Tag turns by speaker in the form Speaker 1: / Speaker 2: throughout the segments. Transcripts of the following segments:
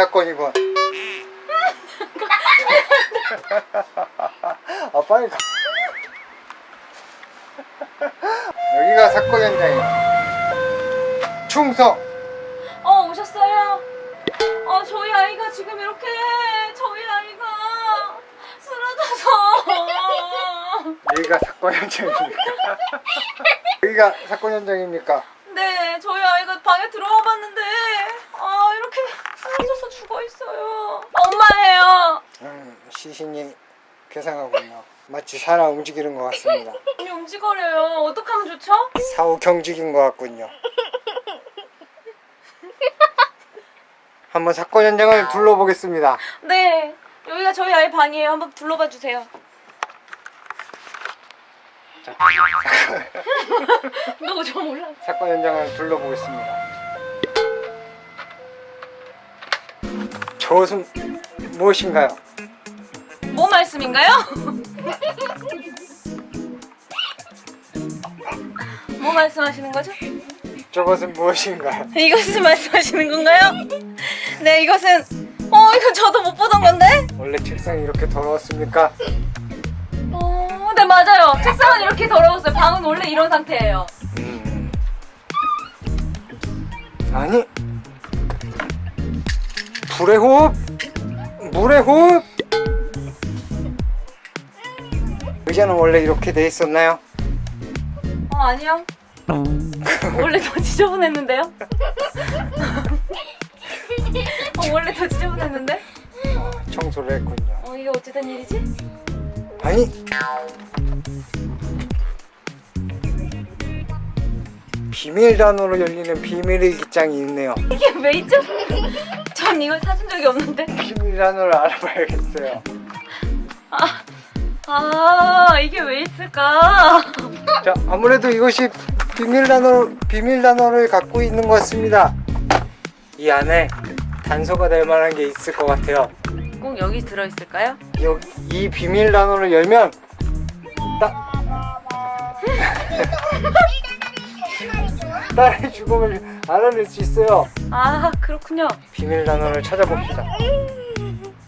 Speaker 1: 사건이고. 아 빨리 가. 여기가 사건 현장이야. 충성.
Speaker 2: 어 오셨어요? 어 저희 아이가 지금 이렇게 저희 아이가 쓰러져서
Speaker 1: 여기가 사건 현장입니까? 여기가 사건 현장입니까?
Speaker 2: 네 저희 아이가 방에 들어와 봤는데 아 이렇게 쓰러져서 죽어 있어요 엄마예요
Speaker 1: 음, 시신이 괴상하군요. 마치 살아 움직이는 것 같습니다.
Speaker 2: 언니 움직거려요 어떡하면 좋죠?
Speaker 1: 사후 경직인 것 같군요. 한번 사건 현장을 둘러보겠습니다.
Speaker 2: 네 여기가 저희 아이 방이에요 한번 둘러봐 주세요
Speaker 1: 자,
Speaker 2: 너저 몰라
Speaker 1: 사건 현장을 둘러보겠습니다. 저것은 무엇인가요?
Speaker 2: 뭐 말씀인가요? 뭐 말씀하시는 거죠?
Speaker 1: 저것은 무엇인가요?
Speaker 2: 이것을 말씀하시는 건가요? 네, 이것은 어, 이거 저도 못 보던 건데.
Speaker 1: 원래 책상이 이렇게 더러웠습니까?
Speaker 2: 어, 네 맞아요. 책상은 이렇게 더러웠어요. 방은 원래 이런 상태예요.
Speaker 1: 음. 아니 불의 호흡 물의 호흡 의자는 원래 이렇게 돼 있었나요?
Speaker 2: 어, 아니요. 원래 더 지저분했는데요? 어, 원래 더 지저분했는데?
Speaker 1: 어, 청소를 했군요
Speaker 2: 어, 이게 어찌된 일이지?
Speaker 1: 아니 비밀 단어로 열리는 비밀의 기장이 있네요
Speaker 2: 이게 왜 있죠? 전 이걸 사준 적이 없는데.
Speaker 1: 비밀 단어를 알아봐야겠어요
Speaker 2: 아, 이게 왜 있을까?
Speaker 1: 자 아무래도 이것이 비밀 단어 비밀 단어를 갖고 있는 것 같습니다 이 안에 단서가 될 만한 게 있을 것 같아요
Speaker 2: 꼭 여기 들어 있을까요?
Speaker 1: 여기 이 비밀 단어를 열면 따... 딸의 죽음을 알아낼 수 있어요.
Speaker 2: 아, 그렇군요.
Speaker 1: 비밀 단어를 찾아봅시다.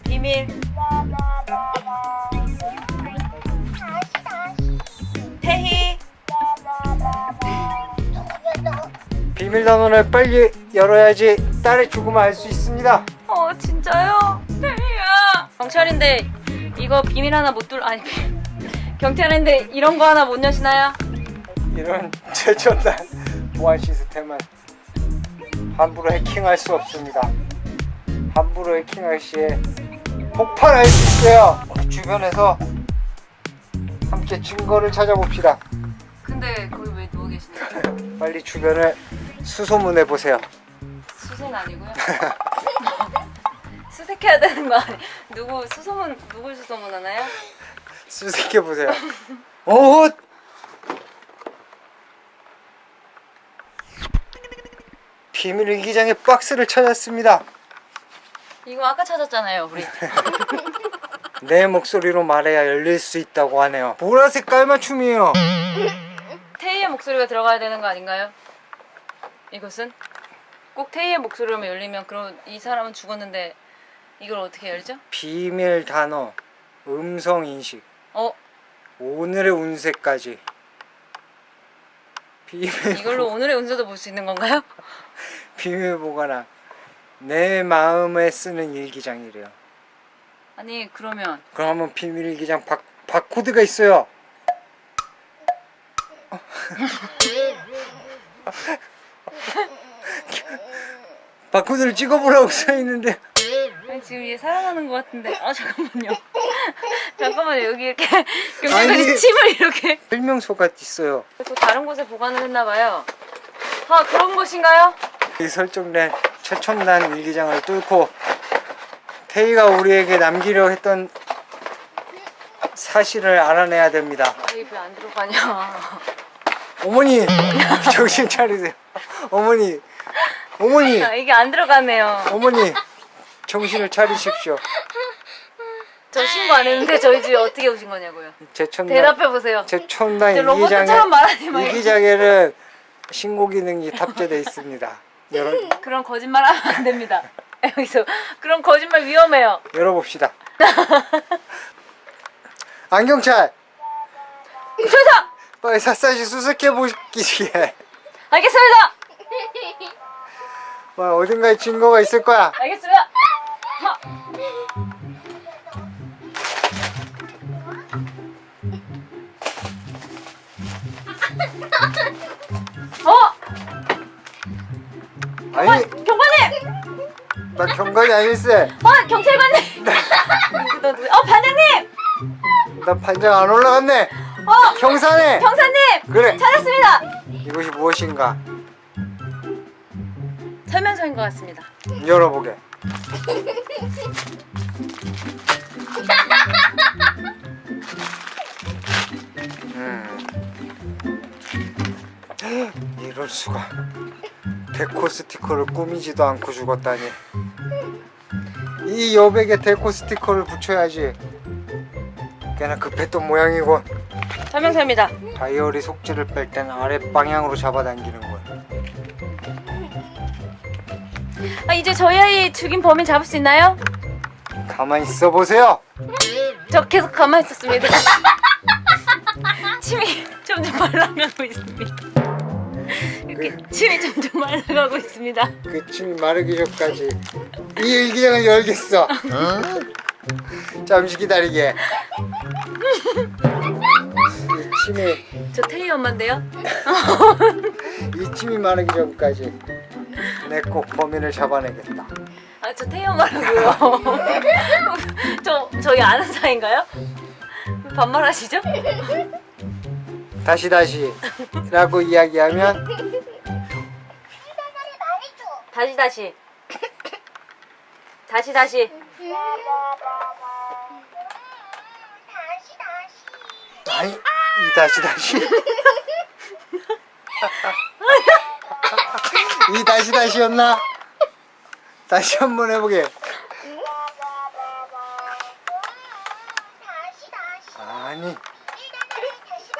Speaker 2: 비밀. 태희.
Speaker 1: 비밀 단어를 빨리 열어야지 딸의 죽음을 알 수 있습니다.
Speaker 2: 어, 진짜요? 태희야. 경찰인데 이거 비밀 하나 못 뚫, 아니, 경찰인데 이런 거 하나 못 여시나요?
Speaker 1: 이런 최첨단 보안 시스템은 함부로 해킹할 수 없습니다. 함부로 해킹할 시에 폭발할 수 있어요. 우리 주변에서 함께 증거를 찾아봅시다.
Speaker 2: 근데 거기 왜 누워 계시는 거예요?
Speaker 1: 빨리 주변을 수소문해 보세요.
Speaker 2: 수세는 아니고요. 수색해야 되는 거 아니? 누구 수소문 누굴 수소문하나요?
Speaker 1: 수색해 보세요. 어? 비밀 일기장의 박스를 찾았습니다.
Speaker 2: 이거 아까 찾았잖아요, 우리.
Speaker 1: 내 목소리로 말해야 열릴 수 있다고 하네요. 보라색 깔맞춤이에요.
Speaker 2: 태희의 목소리가 들어가야 되는 거 아닌가요? 이것은 꼭 태희의 목소리로만 열리면 그럼 이 사람은 죽었는데 이걸 어떻게 열죠?
Speaker 1: 비밀 단어, 음성 인식,
Speaker 2: 어
Speaker 1: 오늘의 운세까지. 비밀
Speaker 2: 이걸로 오늘의 운세도 볼 수 있는 건가요?
Speaker 1: 비밀 보관함. 내 마음에 쓰는 일기장이래요.
Speaker 2: 아니 그러면
Speaker 1: 그럼 한번 비밀 일기장 바, 바코드가 있어요. 바코드를 찍어보라고 써 있는데
Speaker 2: 아니, 지금 얘 살아나는 것 같은데 아 잠깐만요 잠깐만요 여기 이렇게 경찰관이
Speaker 1: 아니.
Speaker 2: 침을 이렇게
Speaker 1: 설명서가 있어요.
Speaker 2: 또 다른 곳에 보관을 했나 봐요 아 그런 것인가요?
Speaker 1: 이 설정된 최첨단 일기장을 뚫고 태희가 우리에게 남기려 했던 사실을 알아내야 됩니다.
Speaker 2: 왜 안 들어가냐
Speaker 1: 어머니 정신 차리세요. 어머니 어머니
Speaker 2: 아, 이게 안 들어가네요
Speaker 1: 어머니 정신을 차리십시오.
Speaker 2: 저 신고 안 했는데 저희 집에 어떻게 오신 거냐고요.
Speaker 1: 제천당
Speaker 2: 대답해 보세요.
Speaker 1: 제천당
Speaker 2: 저 로봇처럼 말하지 말고.
Speaker 1: 이기장에는 신고 기능이 탑재되어 있습니다. 열어
Speaker 2: 그런 거짓말 하면 안 됩니다. 여기서 그런 거짓말 위험해요.
Speaker 1: 열어봅시다. 안경찰
Speaker 2: 조사!
Speaker 1: 빨리 샅샅이 수색해 보시기에
Speaker 2: 알겠습니다.
Speaker 1: 뭐 어딘가에 증거가 있을 거야.
Speaker 2: 알겠습니다. 하. 어!
Speaker 1: 아니! 나 경관이 아닐세.
Speaker 2: 어, 경찰관님! 어, 반장님!
Speaker 1: 나 판정 안 올라갔네.
Speaker 2: 어,
Speaker 1: 경사네.
Speaker 2: 경사님!
Speaker 1: 그래.
Speaker 2: 찾았습니다!
Speaker 1: 이것이 무엇인가
Speaker 2: 설명서인 것 같습니다.
Speaker 1: 열어보게. 음. 이럴 수가. 데코 스티커를 꾸미지도 않고 죽었다니. 이 여백에 데코 스티커를 붙여야지. 꽤나 급했던 모양이고
Speaker 2: 설명서입니다.
Speaker 1: 다이어리 속지를 뺄 땐 아래 방향으로 잡아당기는 거야.
Speaker 2: 아, 이제 저희 아이 죽인 범인 잡을 수 있나요?
Speaker 1: 가만히 있어 보세요.
Speaker 2: 저 계속 가만히 있었습니다. 침이 점점 말라가고 있습니다. 이렇게 침이 점점 말라가고 있습니다.
Speaker 1: 그 침이 마르기 전까지 이 일기장을 열겠어. 잠시 기다리게. 이 침이
Speaker 2: 저 태희 엄마인데요.
Speaker 1: 이 침이 마르기 전까지 내 꼭 범인을 잡아내겠다.
Speaker 2: 아, 저 태희 엄마라고요. 저 저희 아는 사이인가요? 반말하시죠?
Speaker 1: 다시 다시라고 이야기하면
Speaker 2: 다시 다시. 다시 다시.
Speaker 1: 아니 이 다시 다시 이 다시 다시였나? 다시 한번 해보게. 아니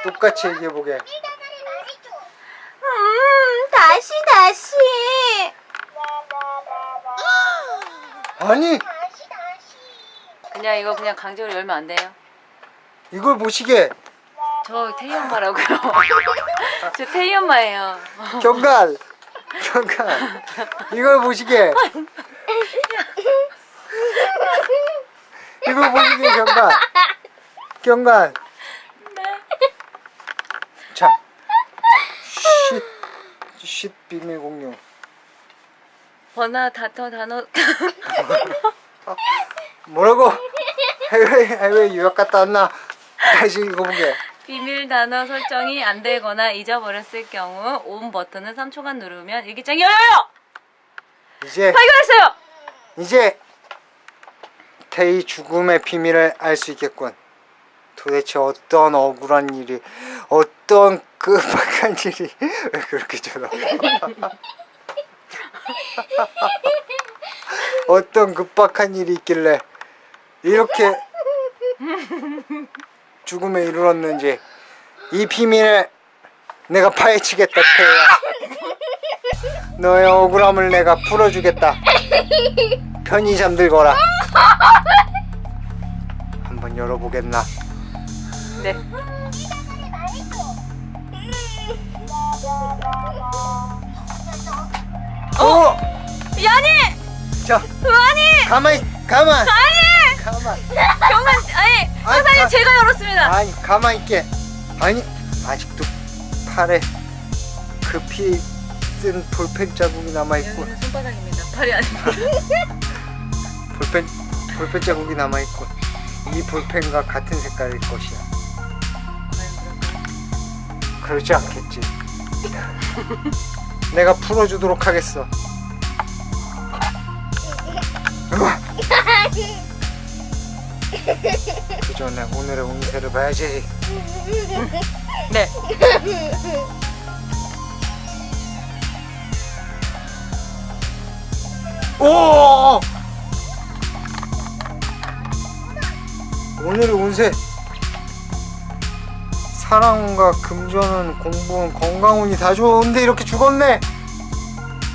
Speaker 1: 똑같이 얘기해보게.
Speaker 3: 음, 다시 다시.
Speaker 1: 아니.
Speaker 2: 그냥 이거 그냥 강제로 열면 안 돼요.
Speaker 1: 이걸 보시게.
Speaker 2: 저 태희 엄마라고요. 저 태희 엄마예요.
Speaker 1: 경관 경관 이걸 보시게. 이걸 보시게 경관 경관 자쉿쉿 비밀 공유
Speaker 2: 번화 다터 단어
Speaker 1: 뭐라고 해외 해외 유학 갔다 왔나 다시 읽어보게
Speaker 2: 비밀 단어 설정이 안 되거나 잊어버렸을 경우 온 버튼을 3초간 누르면 일기장이 열려요.
Speaker 1: 이제
Speaker 2: 발견했어요.
Speaker 1: 이제 태희 죽음의 비밀을 알 수 있겠군. 도대체 어떤 억울한 일이, 어떤 급박한 일이 왜 그렇게 저러? 어떤 급박한 일이 있길래 이렇게 죽음에 이르렀는지 이 비밀을 내가 파헤치겠다 태희야. 너의 억울함을 내가 풀어주겠다. 편히 잠들거라. 한번 열어보겠나?
Speaker 2: 네.
Speaker 1: 어!
Speaker 2: 야니!
Speaker 1: 자,
Speaker 2: 아니!
Speaker 1: 가만히, 가만.
Speaker 2: 아니!
Speaker 1: 가만.
Speaker 2: 경관 아니!
Speaker 1: 아니,
Speaker 2: 선생님
Speaker 1: 가-
Speaker 2: 제가 열었습니다.
Speaker 1: 아니, 가만 있게. 아니, 아직도 팔에 급히 쓴 볼펜 자국이 남아 있고,
Speaker 2: 여기는 손바닥입니다. 팔이 아닙니다.
Speaker 1: 볼펜, 볼펜 자국이 남아 있고, 이 볼펜과 같은 색깔일 것이야. 그렇지 않겠지. 내가 풀어주도록 하겠어. 으아! 그 전에 오늘의 운세를 봐야지.
Speaker 2: 네.
Speaker 1: 오! 오늘의 운세 사랑운과 금전운 공부운 건강운이 다 좋은데 이렇게 죽었네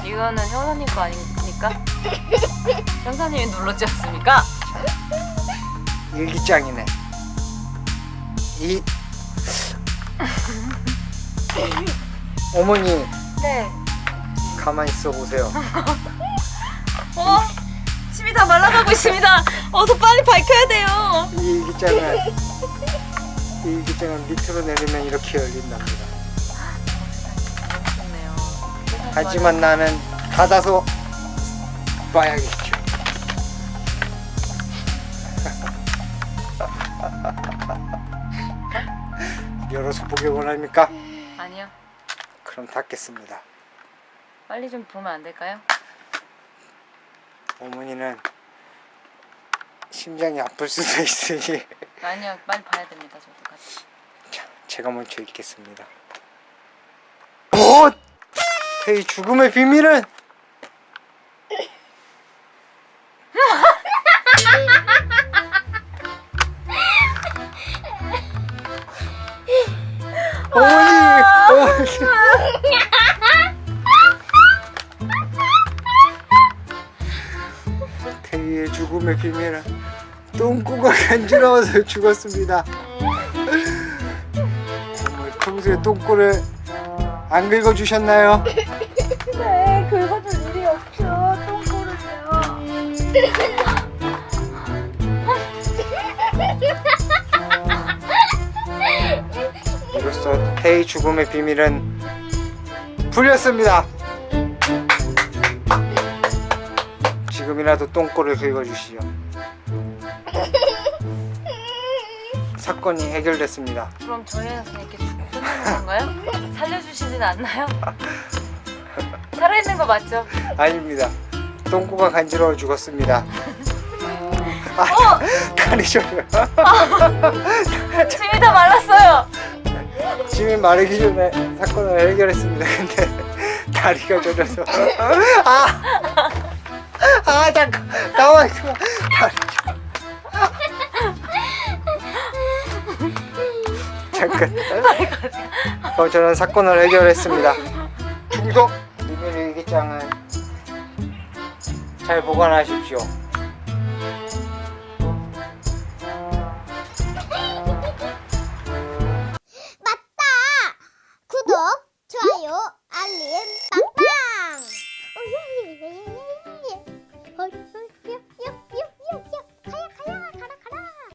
Speaker 2: 이거는 형사님 거 아닙니까? 형사님이 눌렀지 않습니까?
Speaker 1: 일기장이네 이 어머니
Speaker 2: 네.
Speaker 1: 가만히 있어 보세요
Speaker 2: 어? 침이 다 말라가고 있습니다. 어서 빨리 밝혀야 돼요.
Speaker 1: 이 일기장을 이 일기장을 밑으로 내리면 이렇게 열린답니다
Speaker 2: 좋네요.
Speaker 1: 하지만 나는 닫아서 봐야겠죠 열어서 보기 원합니까?
Speaker 2: 아니요.
Speaker 1: 그럼 닫겠습니다
Speaker 2: 빨리 좀 보면 안 될까요?
Speaker 1: 어머니는 심장이 아플 수도 있으니
Speaker 2: 아니요. 빨리 봐야 됩니다. 저도 같이.
Speaker 1: 자, 제가 먼저 읽겠습니다. 오! 태희 죽음의 비밀은 어머니, 어머니. 태희의 죽음의 비밀은 똥꼬가 간지러워서 죽었습니다. 평소에 똥꼬를 안 긁어주셨나요?
Speaker 3: 네, 긁어줄 일이 없죠. 똥꼬를요.
Speaker 1: 이로써 태희 죽음의 비밀은 풀렸습니다. 지금이라도 똥꼬를 긁어주시죠. 사건이 해결됐습니다.
Speaker 2: 그럼 저희는 그냥 이렇게 죽 끝나는 건가요? 살려주시진 않나요? 살아있는 거 맞죠?
Speaker 1: 아닙니다. 똥꼬가 간지러워 죽었습니다. 아, 다리 저려.
Speaker 2: 침이 다 말랐어요.
Speaker 1: 짐이 마르기 전에 사건을 해결했습니다. 근데 다리가 저려서 아, 아 잠깐 나와 있어. 다리. 잠깐. 어, 저는 사건을 해결했습니다. 중석 비밀 일기장은 잘 보관하십시오.